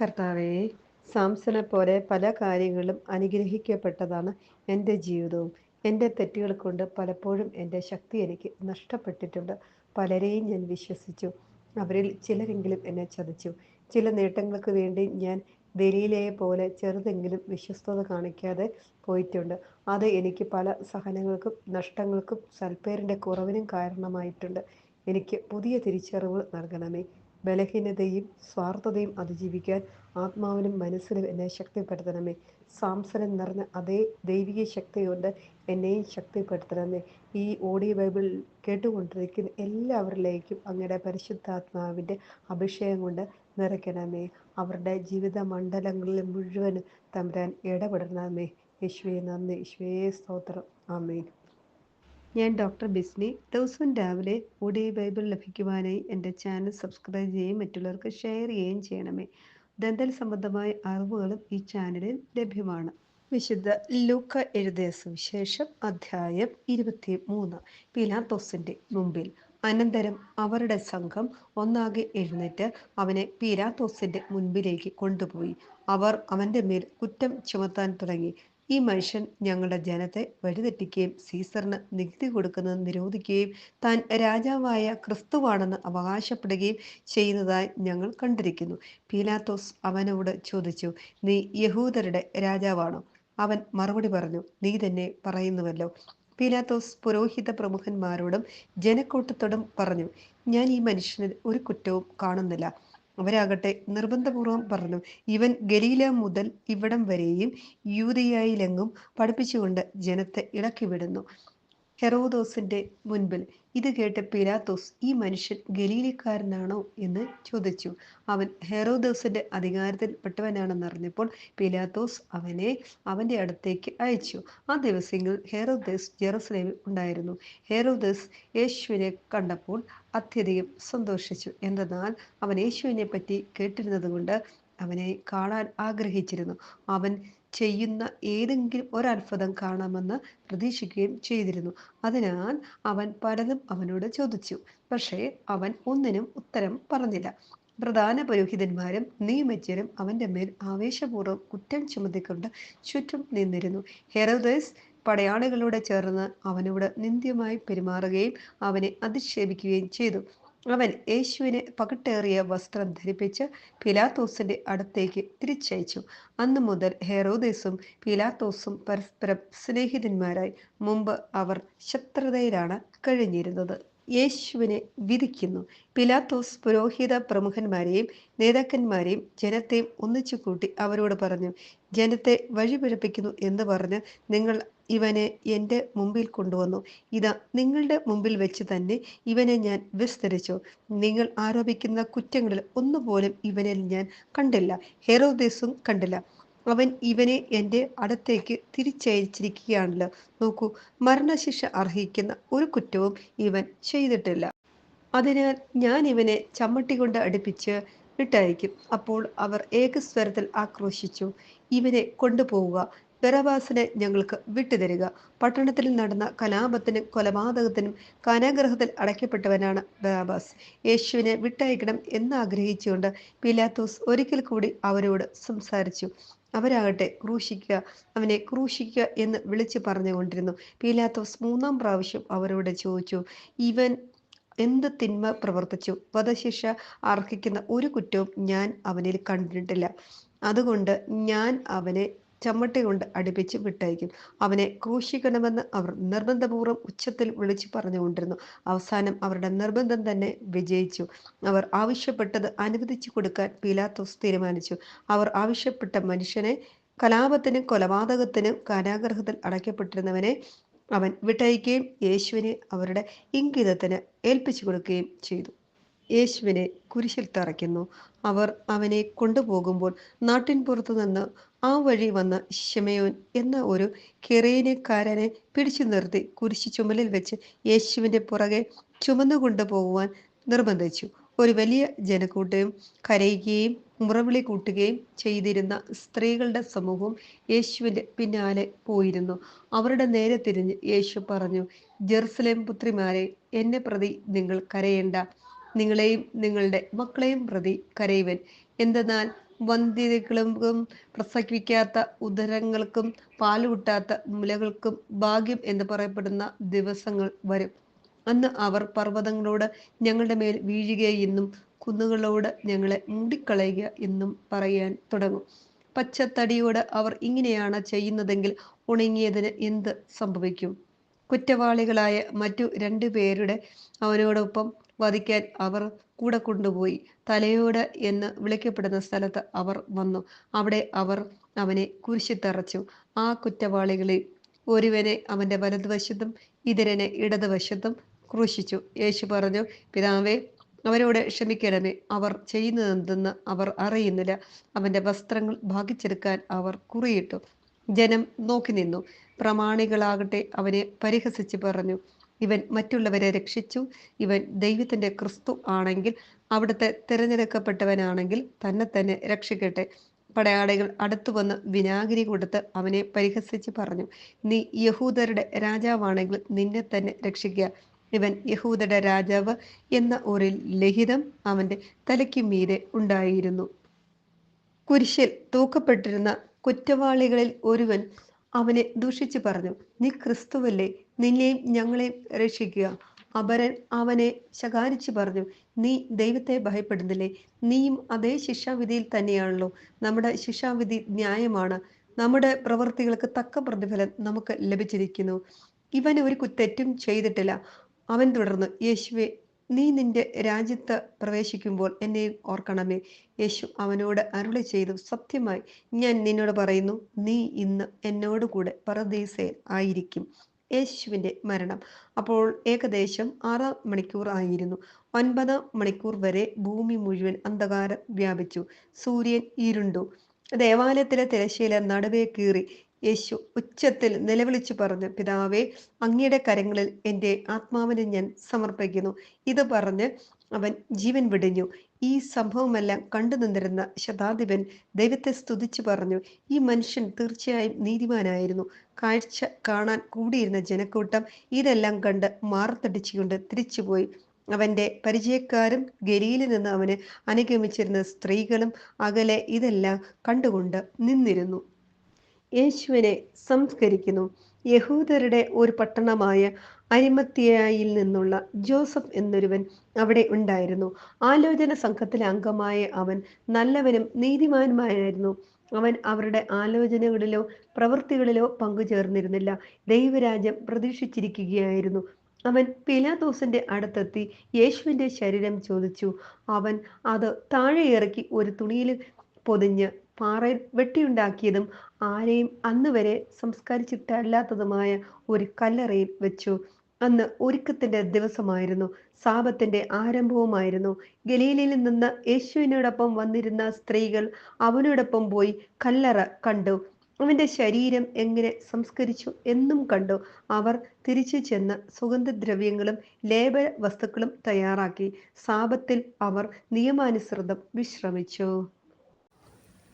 കർത്താവേ സാംസനെ പോലെ പല കാര്യങ്ങളും അനുഗ്രഹിക്കപ്പെട്ടതാണ് എന്റെ ജീവിതവും. എന്റെ തെറ്റുകൾ കൊണ്ട് പലപ്പോഴും എന്റെ ശക്തി എനിക്ക് നഷ്ടപ്പെട്ടിട്ടുണ്ട്. പലരെയും ഞാൻ വിശ്വസിച്ചു. അവരിൽ ചിലരെങ്കിലും എന്നെ ചതിച്ചു. ചില നേട്ടങ്ങൾക്ക് വേണ്ടി ഞാൻ ദലീലയെ പോലെ ചെറുതെങ്കിലും വിശ്വസ്തത കാണിക്കാതെ പോയിട്ടുണ്ട്. അത് എനിക്ക് പല സഹനങ്ങൾക്കും നഷ്ടങ്ങൾക്കും സൽപ്പേരിന്റെ കുറവിനും കാരണമായിട്ടുണ്ട്. എനിക്ക് പുതിയ തിരിച്ചറിവ് നൽകണമേ. ബലഹീനതയും സ്വാർത്ഥതയും അതിജീവിക്കാൻ ആത്മാവിനും മനസ്സിനും എന്നെ ശക്തിപ്പെടുത്തണമേ. സാംസനം നിറഞ്ഞ അതേ ദൈവിക ശക്തി കൊണ്ട് എന്നെയും ശക്തിപ്പെടുത്തണമേ. ഈ ഓഡിയോ ബൈബിൾ കേട്ടുകൊണ്ടിരിക്കുന്ന എല്ലാവരിലേക്കും അങ്ങയുടെ പരിശുദ്ധാത്മാവിന്റെ അഭിഷേകം കൊണ്ട് നിറയ്ക്കണമേ. അവരുടെ ജീവിത മണ്ഡലങ്ങളിൽ മുഴുവനും തമ്പുരാൻ ഇടപെടണമേ. യേശുവേ നന്ദി. യേശുവേ സ്തോത്രം. ആമേൻ. ഞാൻ ഡോക്ടർ ബിസ്നി ദിവസവും രാവിലെ ഓഡിയോ ബൈബിൾ ലഭിക്കുവാനായി എന്റെ ചാനൽ സബ്സ്ക്രൈബ് ചെയ്യുകയും മറ്റുള്ളവർക്ക് ഷെയർ ചെയ്യുകയും ചെയ്യണമേ. ദന്തൽ സംബന്ധമായ അറിവുകളും ഈ ചാനലിൽ ലഭ്യമാണ്. വിശുദ്ധ ലൂക്ക എഴുതിയ സുവിശേഷം അധ്യായം ഇരുപത്തി മൂന്ന് പീലാത്തോസിന്റെ മുമ്പിൽ. അനന്തരം അവരുടെ സംഘം ഒന്നാകെ എഴുന്നേറ്റ് അവനെ പീരാത്തോസിന്റെ മുൻപിലേക്ക് കൊണ്ടുപോയി. അവർ അവന്റെ മേൽ കുറ്റം ചുമത്താൻ തുടങ്ങി. ഈ മനുഷ്യൻ ഞങ്ങളുടെ ജനത്തെ വഴിതെറ്റിക്കുകയും സീസറിന് നികുതി കൊടുക്കുന്നത് നിരോധിക്കുകയും താൻ രാജാവായ ക്രിസ്തുവാണെന്ന് അവകാശപ്പെടുകയും ചെയ്യുന്നതായി ഞങ്ങൾ കണ്ടിരിക്കുന്നു. പീലാത്തോസ് അവനോട് ചോദിച്ചു നീ യഹൂദരുടെ രാജാവാണോ? അവൻ മറുപടി പറഞ്ഞു നീ തന്നെ പറയുന്നുവല്ലോ. പീലാത്തോസ് പുരോഹിത പ്രമുഖന്മാരോടും ജനക്കൂട്ടത്തോടും പറഞ്ഞു ഞാൻ ഈ മനുഷ്യനിൽ ഒരു കുറ്റവും കാണുന്നില്ല. അവരാകട്ടെ നിർബന്ധപൂർവം പറഞ്ഞു. ഇവൻ ഗലീല മുതൽ ഇവിടം വരെയും യൂതയായിലെങ്ങും പഠിപ്പിച്ചുകൊണ്ട് ജനത്തെ ഇളക്കിവിടുന്നു. ഹെറോദോസിന്റെ മുൻപിൽ ഇത് കേട്ട് പിലാത്തോസ് ഈ മനുഷ്യൻ ഗലീലിക്കാരനാണോ? എന്ന് ചോദിച്ചു. അവൻ ഹെറോദോസിന്റെ അധികാരത്തിൽ പെട്ടവനാണെന്ന് അറിഞ്ഞപ്പോൾ പിലാത്തോസ് അവനെ അവന്റെ അടുത്തേക്ക് അയച്ചു. ആ ദിവസങ്ങളിൽ ഹെറോദസ് ജെറുസലേമിൽ ഉണ്ടായിരുന്നു. ഹെറോദസ് യേശുവിനെ കണ്ടപ്പോൾ അത്യധികം സന്തോഷിച്ചു. എന്തെന്നാൽ അവൻ യേശുവിനെ പറ്റി കേട്ടിരുന്നത് കൊണ്ട് അവനെ കാണാൻ ആഗ്രഹിച്ചിരുന്നു. അവൻ ചെയ്യുന്ന ഏതെങ്കിലും ഒരത്ഭുതം കാണാമെന്ന് പ്രതീക്ഷിക്കുകയും ചെയ്തിരുന്നു. അതിനാൽ അവൻ പലതും അവനോട് ചോദിച്ചു. പക്ഷേ അവൻ ഒന്നിനും ഉത്തരം പറഞ്ഞില്ല. പ്രധാന പുരോഹിതന്മാരും നിയമജ്ഞരും അവന്റെ മേൽ ആവേശപൂർവം കുറ്റം ചുമത്തിക്കൊണ്ട് ചുറ്റും നിന്നിരുന്നു. ഹെറോദേസ് പടയാളികളോട് ചേർന്ന് അവനോട് നിന്ദ്യമായി പെരുമാറുകയും അവനെ അധിക്ഷേപിക്കുകയും ചെയ്തു. അവൻ യേശുവിനെ പകട്ടേറിയ വസ്ത്രം ധരിപ്പിച്ച് പിലാത്തോസിന്റെ അടുത്തേക്ക് തിരിച്ചയച്ചു. അന്നു മുതൽ ഹെറോദേസും പിലാത്തോസും പരസ്പരം സ്നേഹിതന്മാരായി. മുമ്പ് അവർ ശത്രുതയിലാണ് കഴിഞ്ഞിരുന്നത്. യേശുവിനെ വിധിക്കുന്നു. പിലാത്തോസ് പുരോഹിത പ്രമുഖന്മാരെയും നേതാക്കന്മാരെയും ജനത്തെയും ഒന്നിച്ചു കൂട്ടി അവരോട് പറഞ്ഞു ജനത്തെ വഴിപിഴപ്പിക്കുന്നു എന്ന് പറഞ്ഞ് നിങ്ങൾ ഇവനെ എന്റെ മുമ്പിൽ കൊണ്ടുവന്നു. ഇതാ നിങ്ങളുടെ മുമ്പിൽ വെച്ച് തന്നെ ഇവനെ ഞാൻ വിസ്തരിച്ചു. നിങ്ങൾ ആരോപിക്കുന്ന കുറ്റങ്ങളിൽ ഒന്നുപോലും ഇവനിൽ ഞാൻ കണ്ടില്ല. ഹെറോദേസും കണ്ടില്ല. അവൻ ഇവനെ എന്റെ അടുത്തേക്ക് തിരിച്ചയച്ചിരിക്കുകയാണല്ലോ. നോക്കൂ മരണശിക്ഷ അർഹിക്കുന്ന ഒരു കുറ്റവും ഇവൻ ചെയ്തിട്ടില്ല. അതിനാൽ ഞാൻ ഇവനെ ചമ്മട്ടി കൊണ്ട് അടുപ്പിച്ച് വിട്ടയക്കും അപ്പോൾ അവർ ഏകസ്വരത്തിൽ ആക്രോശിച്ചു. ഇവനെ കൊണ്ടുപോവുക. ബറബാസിനെ ഞങ്ങൾക്ക് വിട്ടുതരിക. പട്ടണത്തിൽ നടന്ന കലാപത്തിനും കൊലപാതകത്തിനും കാനാഗ്രഹത്തിൽ അടയ്ക്കപ്പെട്ടവനാണ് ബറാബാസ് യേശുവിനെ വിട്ടയക്കണം എന്നാഗ്രഹിച്ചുകൊണ്ട് പിലാത്തോസ് ഒരിക്കൽ കൂടി അവരോട് സംസാരിച്ചു. അവരാകട്ടെ ക്രൂശിക്കുക അവനെ ക്രൂശിക്കുക എന്ന് വിളിച്ചു പറഞ്ഞുകൊണ്ടിരുന്നു. പീലാത്തോസ് മൂന്നാം പ്രാവശ്യം അവരോട് ചോദിച്ചു ഇവൻ എന്ത് തിന്മ പ്രവർത്തിച്ചു? വധശിക്ഷ അർഹിക്കുന്ന ഒരു കുറ്റവും ഞാൻ അവനിൽ കണ്ടിട്ടില്ല. അതുകൊണ്ട് ഞാൻ അവനെ ചമ്മട്ടി കൊണ്ട് അടുപ്പിച്ച് വിട്ടയക്കും. അവനെ ക്രൂശിക്കണമെന്ന് അവർ നിർബന്ധപൂർവം ഉച്ചത്തിൽ വിളിച്ചു പറഞ്ഞുകൊണ്ടിരുന്നു. അവസാനം അവരുടെ നിർബന്ധം തന്നെ വിജയിച്ചു. അവർ ആവശ്യപ്പെട്ടത് അനുവദിച്ചു കൊടുക്കാൻ പീലാത്തോസ് തീരുമാനിച്ചു. അവർ ആവശ്യപ്പെട്ട മനുഷ്യനെ കലാപത്തിനും കൊലപാതകത്തിനും കാരാഗ്രഹത്തിൽ അടയ്ക്കപ്പെട്ടിരുന്നവനെ അവൻ വിട്ടയക്കുകയും യേശുവിനെ അവരുടെ ഇംഗിതത്തിന് ഏൽപ്പിച്ചു കൊടുക്കുകയും ചെയ്തു. യേശുവിനെ കുരിശിൽ തറയ്ക്കുന്നു. അവർ അവനെ കൊണ്ടുപോകുമ്പോൾ നാട്ടിൻ പുറത്തു നിന്ന് ആ വഴി വന്ന ഷെമയോൻ എന്ന ഒരു കിറേനക്കാരനെ പിടിച്ചു നിർത്തി കുരിശ് ചുമലിൽ വെച്ച് യേശുവിന്റെ പുറകെ ചുമന്നു കൊണ്ടുപോകുവാൻ നിർബന്ധിച്ചു. ഒരു വലിയ ജനക്കൂട്ടവും കരയുകയും മുറവിളി കൂട്ടുകയും ചെയ്തിരുന്ന സ്ത്രീകളുടെ സമൂഹവും യേശുവിന്റെ പിന്നാലെ പോയിരുന്നു. അവരുടെ നേരെ തിരിഞ്ഞ് യേശു പറഞ്ഞു ജെറുസലേം പുത്രിമാരെ എന്നെ പ്രതി നിങ്ങൾ കരയേണ്ട. നിങ്ങളെയും നിങ്ങളുടെ മക്കളെയും പ്രതി കരയുവൻ. എന്തെന്നാൽ വന്ധ്യതകൾക്കും പ്രസവിക്കാത്ത ഉദരങ്ങൾക്കും പാലുകൂട്ടാത്ത മുലകൾക്കും ഭാഗ്യം എന്ന് പറയപ്പെടുന്ന ദിവസങ്ങൾ വരും. അന്ന് അവർ പർവതങ്ങളോട് ഞങ്ങളുടെ മേൽ വീഴുകയെന്നും കുന്നുകളോട് ഞങ്ങളെ മൂടിക്കളയുക എന്നും പറയാൻ തുടങ്ങും. പച്ചത്തടിയോട് അവർ ഇങ്ങനെയാണ് ചെയ്യുന്നതെങ്കിൽ ഉണങ്ങിയതിന് എന്ത് സംഭവിക്കും? കുറ്റവാളികളായ മറ്റു രണ്ടു പേരുടെ അവനോടൊപ്പം വധിക്കാൻ അവർ കൂടെ കൊണ്ടുപോയി. തലയോട് എന്ന് വിളിക്കപ്പെടുന്ന സ്ഥലത്ത് അവർ വന്നു. അവിടെ അവർ അവനെ കുരിശിത്തറച്ചു ആ കുറ്റവാളികളിൽ ഒരുവനെ അവന്റെ വലതുവശത്തും ഇതരനെ ഇടതുവശത്തും ക്രൂശിച്ചു. യേശു പറഞ്ഞു പിതാവേ അവരോട് ക്ഷമിക്കണമേ. അവർ ചെയ്യുന്നതെന്തെന്ന് അവർ അറിയുന്നില്ല. അവന്റെ വസ്ത്രങ്ങൾ ഭാഗിച്ചെടുക്കാൻ അവർ കുറിയിട്ടു. ജനം നോക്കി നിന്നു പ്രമാണികളാകട്ടെ അവനെ പരിഹസിച്ച് പറഞ്ഞു. ഇവൻ മറ്റുള്ളവരെ രക്ഷിച്ചു. ഇവൻ ദൈവത്തിന്റെ ക്രിസ്തു ആണെങ്കിൽ അവിടുത്തെ തിരഞ്ഞെടുക്കപ്പെട്ടവനാണെങ്കിൽ തന്നെ തന്നെ രക്ഷിക്കട്ടെ. പടയാളികൾ അടുത്തു വന്ന് വിനാഗിരി കൊടുത്ത് അവനെ പരിഹസിച്ച് പറഞ്ഞു നീ യഹൂദരുടെ രാജാവാണെങ്കിൽ നിന്നെ തന്നെ രക്ഷിക്കുക ഇവൻ യഹൂദരുടെ രാജാവ് എന്ന ഒരു ലഹിതം അവന്റെ തലയ്ക്ക് മീതെ ഉണ്ടായിരുന്നു. കുരിശിൽ തൂക്കപ്പെട്ടിരുന്ന കുറ്റവാളികളിൽ ഒരുവൻ അവനെ ദുഷിച്ചു പറഞ്ഞു നീ ക്രിസ്തുവല്ലേ? നിന്നെയും ഞങ്ങളെയും രക്ഷിക്കുക. അപരൻ അവനെ ശകാരിച്ചു പറഞ്ഞു നീ ദൈവത്തെ ഭയപ്പെടുന്നില്ലേ? നീയും അതേ ശിക്ഷാവിധിയിൽ തന്നെയാണല്ലോ. നമ്മുടെ ശിക്ഷാവിധി ന്യായമാണ്. നമ്മുടെ പ്രവൃത്തികൾക്ക് തക്ക പ്രതിഫലം നമുക്ക് ലഭിച്ചിരിക്കുന്നു. ഇവൻ ഒരു തെറ്റും ചെയ്തിട്ടില്ല. അവൻ തുടർന്ന് യേശുവെ നീ നിന്റെ രാജ്യത്ത് പ്രവേശിക്കുമ്പോൾ എന്നെ ഓർക്കണമേ. യേശു അവനോട് അരുളി ചെയ്തു സത്യമായി ഞാൻ നിന്നോട് പറയുന്നു നീ ഇന്ന് എന്നോടുകൂടെ കൂടെ പരദീസയിൽ ആയിരിക്കും. യേശുവിന്റെ മരണം. അപ്പോൾ ഏകദേശം ആറ് മണിക്കൂർ ആയിരുന്നു. ഒൻപത് മണിക്കൂർ വരെ ഭൂമി മുഴുവൻ അന്ധകാരം വ്യാപിച്ചു. സൂര്യൻ ഇരുണ്ടു. ദേവാലയത്തിലെ തിരശ്ശീല നടുവേ കീറി. യേശു ഉച്ചത്തിൽ നിലവിളിച്ചു പറഞ്ഞു പിതാവേ അങ്ങയുടെ കരങ്ങളിൽ എന്റെ ആത്മാവിനെ ഞാൻ സമർപ്പിക്കുന്നു. ഇത് പറഞ്ഞ് അവൻ ജീവൻ വിടിഞ്ഞു. ഈ സംഭവമെല്ലാം കണ്ടു നിന്നിരുന്ന ശതാധിപൻ ദൈവത്തെ സ്തുതിച്ചു പറഞ്ഞു ഈ മനുഷ്യൻ തീർച്ചയായും നീതിമാനായിരുന്നു. കാഴ്ച കാണാൻ കൂടിയിരുന്ന ജനക്കൂട്ടം ഇതെല്ലാം കണ്ട് മാറത്തടിച്ചുകൊണ്ട് തിരിച്ചുപോയി. അവന്റെ പരിചയക്കാരും ഗലിയിൽ നിന്ന് അവന് അനുഗമിച്ചിരുന്ന സ്ത്രീകളും അകലെ ഇതെല്ലാം കണ്ടുകൊണ്ട് നിന്നിരുന്നു. യേശുവിനെ സംസ്കരിക്കുന്നു. യഹൂദരുടെ ഒരു പട്ടണമായ അരിമത്തിയായിൽ നിന്നുള്ള ജോസഫ് എന്നൊരുവൻ അവിടെ ഉണ്ടായിരുന്നു. ആലോചന സംഘത്തിലെ അംഗമായ അവൻ നല്ലവനും നീതിമാനുമായിരുന്നു. അവൻ അവരുടെ ആലോചനകളിലോ പ്രവൃത്തികളിലോ പങ്കുചേർന്നിരുന്നില്ല. ദൈവരാജ്യം പ്രതീക്ഷിച്ചിരിക്കുകയായിരുന്നു. അവൻ പിലാദോസിന്റെ അടുത്തെത്തി യേശുവിന്റെ ശരീരം ചോദിച്ചു. അവൻ അത് താഴെ ഇറക്കി ഒരു തുണിയിൽ പൊതിഞ്ഞ് പാറയിൽ വെട്ടിയുണ്ടാക്കിയതും ആരെയും അന്ന് വരെ സംസ്കരിച്ചിട്ടല്ലാത്തതുമായ ഒരു കല്ലറയിൽ വെച്ചു. അന്ന് ഒരുക്കത്തിന്റെ ദിവസമായിരുന്നു. സാപത്തിന്റെ ആരംഭവുമായിരുന്നു. ഗലീലയിൽ നിന്ന് യേശുവിനോടൊപ്പം വന്നിരുന്ന സ്ത്രീകൾ അവനോടൊപ്പം പോയി കല്ലറ കണ്ടു. അവന്റെ ശരീരം എങ്ങനെ സംസ്കരിച്ചു എന്നും കണ്ടു. അവർ തിരിച്ചു ചെന്ന് സുഗന്ധദ്രവ്യങ്ങളും ലേബ വസ്തുക്കളും തയ്യാറാക്കി. സാപത്തിൽ അവർ നിയമാനുസൃതം വിശ്രമിച്ചു.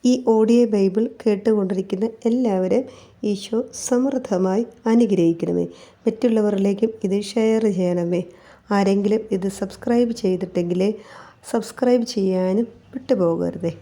ഈ ഓഡിയോ ബൈബിൾ കേട്ടുകൊണ്ടിരിക്കുന്ന എല്ലാവരും ഈശോ സമൃദ്ധമായി അനുഗ്രഹിക്കണമേ. മറ്റുള്ളവരിലേക്കും ഇത് ഷെയർ ചെയ്യണമേ. ആരെങ്കിലും ഇത് സബ്സ്ക്രൈബ് ചെയ്തിട്ടെങ്കിൽ സബ്സ്ക്രൈബ് ചെയ്യാനും വിട്ടുപോകരുതേ.